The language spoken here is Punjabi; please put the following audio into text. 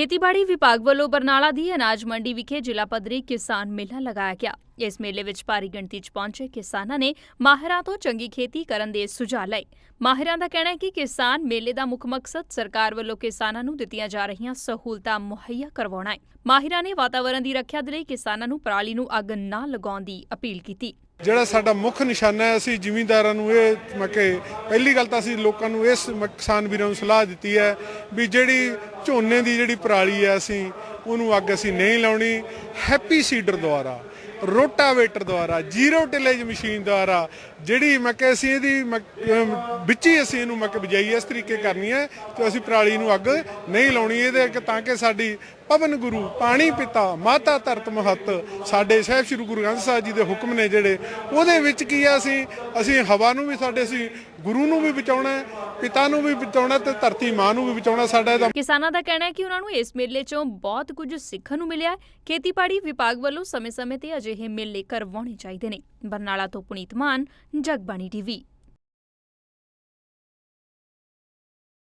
ਖੇਤੀਬਾੜੀ ਵਿਭਾਗ ਵੱਲੋਂ ਬਰਨਾਲਾ ਦੀ ਅਨਾਜ ਮੰਡੀ ਵਿਖੇ ਜ਼ਿਲ੍ਹਾ ਪੱਧਰੀ ਕਿਸਾਨ ਮੇਲਾ ਲਗਾਇਆ ਗਿਆ। ਇਸ ਮੇਲੇ ਵਿੱਚ ਭਾਰੀ ਗਿਣਤੀ 'ਚ ਪਹੁੰਚੇ ਕਿਸਾਨਾਂ ਨੇ ਮਾਹਿਰਾਂ ਤੋਂ ਚੰਗੀ ਖੇਤੀ ਕਰਨ ਦੇ ਸੁਝਾਅ ਲਏ। ਮਾਹਿਰਾਂ ਦਾ ਕਹਿਣਾ ਹੈ ਕਿ ਕਿਸਾਨ ਮੇਲੇ ਦਾ ਮੁੱਖ ਮਕਸਦ ਸਰਕਾਰ ਵੱਲੋਂ ਕਿਸਾਨਾਂ ਨੂੰ ਦਿੱਤੀਆਂ ਜਾ ਰਹੀਆਂ ਸਹੂਲਤਾਂ ਮੁਹੱਈਆ ਕਰਵਾਉਣਾ ਹੈ। ਮਾਹਿਰਾਂ ਨੇ ਵਾਤਾਵਰਣ ਦੀ ਰੱਖਿਆ ਦੇ ਲਈ ਕਿਸਾਨਾਂ ਨੂੰ ਪਰਾਲੀ ਨੂੰ ਅੱਗ ਨਾ ਲਗਾਉਣ ਦੀ ਅਪੀਲ ਕੀਤੀ। ਜਿਹੜਾ ਸਾਡਾ ਮੁੱਖ ਨਿਸ਼ਾਨਾ ਹੈ, ਅਸੀਂ ਜ਼ਿਮੀਂਦਾਰਾਂ ਨੂੰ ਇਹ ਮਕੇ, ਪਹਿਲੀ ਗੱਲ ਤਾਂ ਅਸੀਂ ਲੋਕਾਂ ਨੂੰ ਇਸ ਕਿਸਾਨ ਵੀਰਾਂ ਨੂੰ ਸਲਾਹ ਦਿੱਤੀ ਹੈ ਵੀ ਜਿਹੜੀ ਝੋਨੇ ਦੀ ਜਿਹੜੀ ਪਰਾਲੀ ਹੈ ਅਸੀਂ, ਉਹਨੂੰ ਅੱਗ ਅਸੀਂ ਨਹੀਂ ਲਾਉਣੀ। ਹੈਪੀ ਸੀਡਰ ਦੁਆਰਾ, ਰੋਟਾਵੇਟਰ ਦੁਆਰਾ, ਜ਼ੀਰੋ ਟਿਲੇਜ ਮਸ਼ੀਨ ਦੁਆਰਾ, ਜਿਹੜੀ ਮੱਕੇ ਅਸੀਂ ਇਹਦੀ ਮੱਕ- ਵਿੱਚ ਹੀ ਅਸੀਂ ਇਹਨੂੰ ਮੱਕ ਬਜਾਈ ਇਸ ਤਰੀਕੇ ਕਰਨੀ ਹੈ ਕਿ ਅਸੀਂ ਪਰਾਲੀ ਨੂੰ ਅੱਗ ਨਹੀਂ ਲਾਉਣੀ। ਇਹਦੇ ਕਿ ਤਾਂ ਕਿ ਸਾਡੀ ਪਵਨ ਗੁਰੂ, ਪਾਣੀ ਪਿਤਾ, ਮਾਤਾ ਧਰਤ ਮਹਤ। ਸਾਡੇ ਸਾਹਿਬ ਸ੍ਰੀ ਗੁਰੂ ਗ੍ਰੰਥ ਸਾਹਿਬ ਜੀ ਦੇ ਹੁਕਮ ਨੇ ਜਿਹੜੇ, ਉਹਦੇ ਵਿੱਚ ਕੀ ਆ ਅਸੀਂ ਅਸੀਂ ਹਵਾ ਨੂੰ ਵੀ ਸਾਡੇ, ਅਸੀਂ ਗੁਰੂ ਨੂੰ ਵੀ ਬਚਾਉਣਾ ਹੈ, ਪਿਤਾ ਨੂੰ ਵੀ ਬਚਾਉਣਾ ਤੇ ਧਰਤੀ ਮਾਂ ਨੂੰ ਵੀ ਬਚਾਉਣਾ ਸਾਡਾ ਇਹਦਾ। ਕਿਸਾਨਾਂ ਦਾ ਕਹਿਣਾ ਹੈ ਕਿ ਉਹਨਾਂ ਨੂੰ ਇਸ ਮੇਲੇ 'ਚੋਂ ਬਹੁਤ ਕੁਝ ਸਿੱਖਣ ਨੂੰ ਮਿਲਿਆ ਹੈ। ਖੇਤੀਬਾੜੀ ਵਿਭਾਗ ਵੱਲੋਂ ਸਮੇਂ-ਸਮੇਂ ਤੇ ਅਜਿਹੇ ਮੇਲੇ ਕਰਵਾਉਣੇ ਚਾਹੀਦੇ ਨੇ। ਬਰਨਾਲਾ ਤੋਂ ਪੁਨੀਤ ਮਾਨ, ਜਗਬਾਣੀ ਟੀਵੀ।